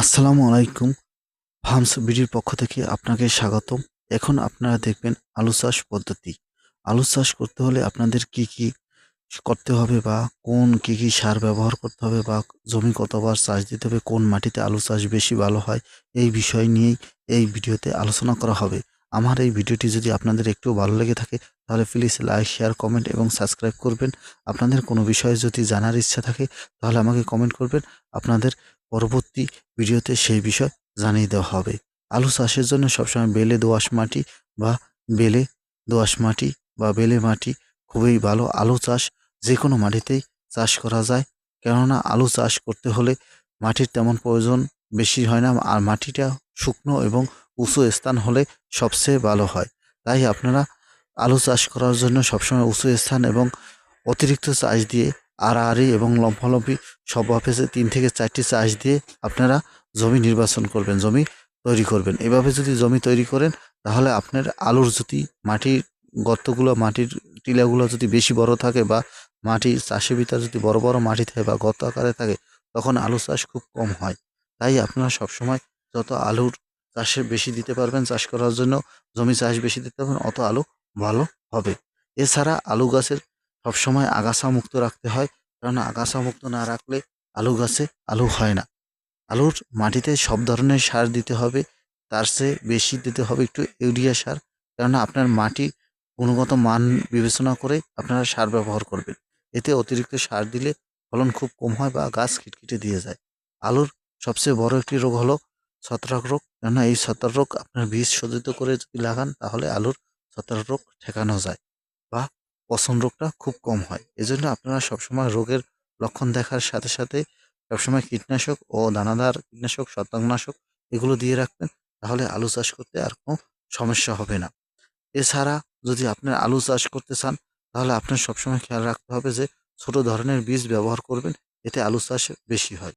আসসালামু আলাইকুম। ফার্মস বিডির পক্ষ থেকে আপনাকে স্বাগতম। এখন আপনারা দেখবেন আলু চাষ পদ্ধতি। আলু চাষ করতে হলে আপনাদের কি কি করতে হবে বা কোন কি কি সার ব্যবহার করতে হবে বা জমি কতবার চাষ দিতে হবে, কোন মাটিতে আলু চাষ বেশি ভালো হয়, এই বিষয় নিয়েই এই ভিডিওতে আলোচনা করা হবে। আমার এই ভিডিওটি যদি আপনাদের একটু ভালো লেগে থাকে, তাহলে প্লিজ লাইক শেয়ার কমেন্ট এবং সাবস্ক্রাইব করবেন। আপনাদের কোনো বিষয়ে যদি জানার ইচ্ছা থাকে, তাহলে আমাকে কমেন্ট করবেন। আপনাদের পরবর্তী ভিডিওতে সেই বিষয় জানিয়ে দেওয়া হবে। আলু চাষের জন্য সবসময় বেলে দোআঁশ মাটি বা বেলে দোআঁশ মাটি বা বেলে মাটি খুবই ভালো। আলু চাষ যে কোনো মাটিতেই চাষ করা যায়। কেননা আলু চাষ করতে হলে মাটির তেমন প্রয়োজন বেশি হয় না। আর মাটিটা শুকনো এবং উঁচু স্থান হলে সবচেয়ে ভালো হয়। তাই আপনারা আলু চাষ করার জন্য সবসময় উঁচু স্থান এবং অতিরিক্ত চাষ দিয়ে আড়াআড়ি এবং লম্ফালম্ফি সব অফিসে তিন থেকে চারটি চাষ দিয়ে আপনারা জমি নির্বাচন করবেন, জমি তৈরি করবেন। এভাবে যদি জমি তৈরি করেন, তাহলে আপনার আলুর যদি মাটির গর্তগুলো, মাটির টিলাগুলো যদি বেশি বড় থাকে বা মাটি চাষের ভিতরে যদি বড় বড় মাটি থাকে বা গর্ত আকারে থাকে, তখন আলু চাষ খুব কম হয়। তাই আপনারা সবসময় যত আলুর চাষে বেশি দিতে পারবেন, চাষ করার জন্য জমি চাষ বেশি দিতে পারবেন, অত আলু ভালো হবে। এছাড়া আলু গাছের সবসময় আগাছা মুক্ত রাখতে হয়, কারণ আগাছা মুক্ত না রাখলে আলু গাছে আলু হয় না। আলুর মাটিতে সব ধরনের সার দিতে হবে, তার চেয়ে বেশি দিতে হবে একটু ইউরিয়া সার কেননা আপনার মাটি গুণগত মান বিবেচনা করে আপনারা সার ব্যবহার করবেন। এতে অতিরিক্ত সার দিলে ফলন খুব কম হয় বা গাছ খিটখিটে দিয়ে যায়। আলুর সবচেয়ে বড় একটি রোগ হলো ছত্রাক রোগ। কেননা এই ছত্রাক রোগ আপনার বীজ শোধিত করে যদি লাগান, তাহলে আলুর ছত্রাক রোগ ঠেকানো যায় বা পচন রোগটা খুব কম হয়। এজন্য আপনারা সবসময় রোগের লক্ষণ দেখার সাথে সাথে সবসময় কীটনাশক ও দানাদার কীটনাশক ছত্রাকনাশক এগুলো দিয়ে রাখবেন, তাহলে আলু চাষ করতে আর কোনো সমস্যা হবে না। এছাড়া যদি আপনার আলু চাষ করতে চান, তাহলে আপনার সবসময় খেয়াল রাখতে হবে যে ছোট ধরনের বীজ ব্যবহার করবেন, এতে আলু চাষ বেশি হয়।